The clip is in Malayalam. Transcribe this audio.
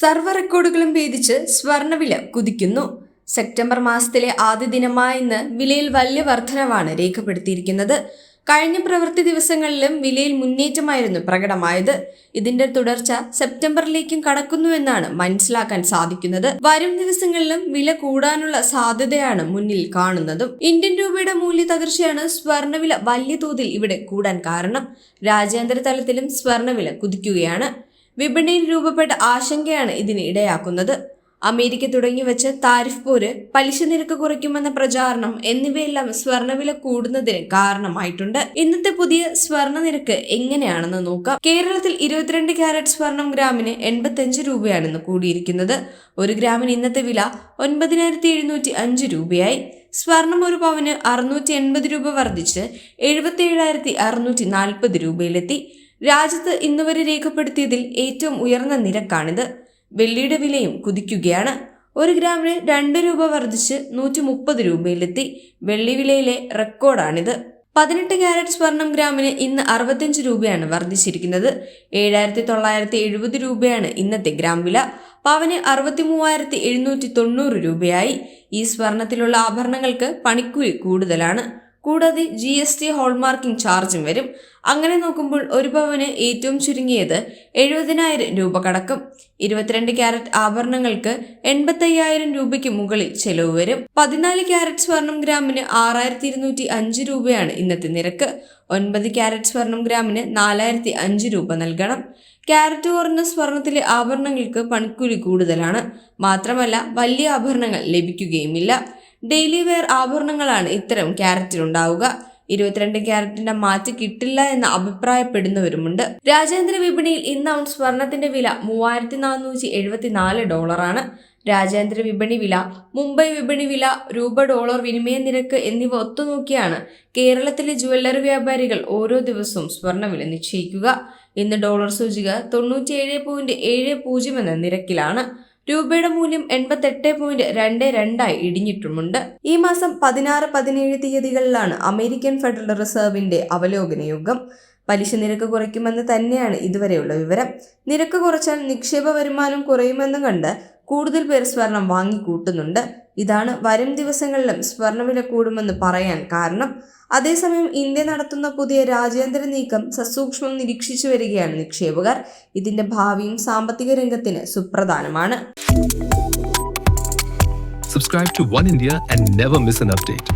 സർവ റെക്കോർഡുകളും ഭേദിച്ച് സ്വർണവില കുതിക്കുന്നു. സെപ്റ്റംബർ മാസത്തിലെ ആദ്യ ദിനമായ ഇന്ന് വിലയിൽ വലിയ വർധനവാണ് രേഖപ്പെടുത്തിയിരിക്കുന്നത്. കഴിഞ്ഞ പ്രവൃത്തി ദിവസങ്ങളിലും വിലയിൽ മുന്നേറ്റമായിരുന്നു പ്രകടമായത്. ഇതിന്റെ തുടർച്ച സെപ്റ്റംബറിലേക്കും കടക്കുന്നുവെന്നാണ് മനസ്സിലാക്കാൻ സാധിക്കുന്നത്. വരും ദിവസങ്ങളിലും വില കൂടാനുള്ള സാധ്യതയാണ് മുന്നിൽ കാണുന്നതും. ഇന്ത്യൻ രൂപയുടെ മൂല്യ തകർച്ചയാണ് സ്വർണവില വലിയ തോതിൽ ഇവിടെ കൂടാൻ കാരണം. രാജ്യാന്തര തലത്തിലും സ്വർണവില കുതിക്കുകയാണ്. വിപണിയിൽ രൂപപ്പെട്ട ആശങ്കയാണ് ഇതിന് ഇടയാക്കുന്നത്. അമേരിക്ക തുടങ്ങി വെച്ച താരിഫ് പോര് പലിശ നിരക്ക് കുറയ്ക്കുമെന്ന പ്രചാരണം എന്നിവയെല്ലാം സ്വർണവില കൂടുന്നതിന് കാരണമായിട്ടുണ്ട്. ഇന്നത്തെ പുതിയ സ്വർണ നിരക്ക് എങ്ങനെയാണെന്ന് നോക്കാം. കേരളത്തിൽ ഇരുപത്തിരണ്ട് ക്യാരറ്റ് സ്വർണം ഗ്രാമിന് എൺപത്തഞ്ച് രൂപയാണെന്ന് കൂടിയിരിക്കുന്നത്. ഒരു ഗ്രാമിന് ഇന്നത്തെ വില ഒൻപതിനായിരത്തി എഴുന്നൂറ്റി അഞ്ച് രൂപയായി. സ്വർണം ഒരു പവന് അറുന്നൂറ്റി എൺപത് രൂപ വർദ്ധിച്ച് എഴുപത്തി ഏഴായിരത്തി അറുന്നൂറ്റി നാൽപ്പത് രൂപയിലെത്തി. രാജ്യത്ത് ഇന്നുവരെ രേഖപ്പെടുത്തിയതിൽ ഏറ്റവും ഉയർന്ന നിരക്കാണിത്. വെള്ളിയുടെ വിലയും കുതിക്കുകയാണ്. ഒരു ഗ്രാമിന് രണ്ട് രൂപ വർദ്ധിച്ച് നൂറ്റി മുപ്പത് രൂപയിലെത്തി. വെള്ളി വിലയിലെ റെക്കോർഡാണിത്. പതിനെട്ട് ക്യാരറ്റ് സ്വർണം ഗ്രാമിന് ഇന്ന് അറുപത്തിയഞ്ച് രൂപയാണ് വർദ്ധിച്ചിരിക്കുന്നത്. ഏഴായിരത്തി തൊള്ളായിരത്തി എഴുപത് രൂപയാണ് ഇന്നത്തെ ഗ്രാം വില. പവന് അറുപത്തി മൂവായിരത്തി എഴുന്നൂറ്റി തൊണ്ണൂറ് രൂപയായി. ഈ സ്വർണത്തിലുള്ള ആഭരണങ്ങൾക്ക് പണിക്കൂലി കൂടുതലാണ്. കൂടാതെ ജി എസ് ടി ഹോൾമാർക്കിംഗ് ചാർജും വരും. അങ്ങനെ നോക്കുമ്പോൾ ഒരു പവന് ഏറ്റവും ചുരുങ്ങിയത് എഴുപതിനായിരം രൂപ കടക്കും. ഇരുപത്തിരണ്ട് ക്യാരറ്റ് ആഭരണങ്ങൾക്ക് എൺപത്തയ്യായിരം രൂപയ്ക്ക് മുകളിൽ ചെലവ് വരും. പതിനാല് ക്യാരറ്റ് സ്വർണം ഗ്രാമിന് ആറായിരത്തി ഇരുന്നൂറ്റി അഞ്ച് രൂപയാണ് ഇന്നത്തെ നിരക്ക്. ഒൻപത് ക്യാരറ്റ് സ്വർണം ഗ്രാമിന് നാലായിരത്തി അഞ്ച് രൂപ നൽകണം. ക്യാരറ്റ് കുറഞ്ഞ സ്വർണത്തിലെ ആഭരണങ്ങൾക്ക് പണിക്കൂലി കൂടുതലാണ്. മാത്രമല്ല വലിയ ആഭരണങ്ങൾ ലഭിക്കുകയുമില്ല. ഡെയിലി വെയർ ആഭരണങ്ങളാണ് ഇത്തരം ക്യാരറ്റിലുണ്ടാവുക ഇരുപത്തിരണ്ട് ക്യാരറ്റിന്റെ മാറ്റ് കിട്ടില്ല എന്ന് അഭിപ്രായപ്പെടുന്നവരുമുണ്ട്. രാജ്യാന്തര വിപണിയിൽ ഇന്ന് ഔൺ സ്വർണത്തിന്റെ വില മൂവായിരത്തി നാനൂറ്റി എഴുപത്തിനാല് ഡോളറാണ്. രാജ്യാന്തര വിപണി വില മുംബൈ വിപണി വില രൂപ ഡോളർ വിനിമയ നിരക്ക് എന്നിവ ഒത്തുനോക്കിയാണ് കേരളത്തിലെ ജുവല്ലറി വ്യാപാരികൾ ഓരോ ദിവസവും സ്വർണവില നിശ്ചയിക്കുക. ഇന്ന് ഡോളർ സൂചിക തൊണ്ണൂറ്റിയേഴ് പോയിന്റ് ഏഴ് പൂജ്യം എന്ന നിരക്കിലാണ്. രൂപയുടെ മൂല്യം എൺപത്തെട്ട് പോയിന്റ് രണ്ട് രണ്ടായി ഇടിഞ്ഞിട്ടുമുണ്ട്. ഈ മാസം പതിനാറ് പതിനേഴ് തീയതികളിലാണ് അമേരിക്കൻ ഫെഡറൽ റിസർവിന്റെ അവലോകന യോഗം. പലിശ നിരക്ക് കുറയ്ക്കുമെന്ന് തന്നെയാണ് ഇതുവരെയുള്ള വിവരം. നിരക്ക് കുറച്ചാൽ നിക്ഷേപ വരുമാനം കുറയുമെന്ന് കണ്ട് കൂടുതൽ പേർ സ്വർണം വാങ്ങിക്കൂട്ടുന്നുണ്ട്. ഇതാണ് വരും ദിവസങ്ങളിലും സ്വർണവില കൂടുമെന്ന് പറയാൻ കാരണം. അതേസമയം ഇന്ത്യ നടത്തുന്ന പുതിയ രാജ്യാന്തര നീക്കം സസൂക്ഷ്മം നിരീക്ഷിച്ചു വരികയാണ് നിക്ഷേപകർ. ഇതിന്റെ ഭാവിയും സാമ്പത്തിക രംഗത്തിന് സുപ്രധാനമാണ്. Subscribe to One India and never miss an update.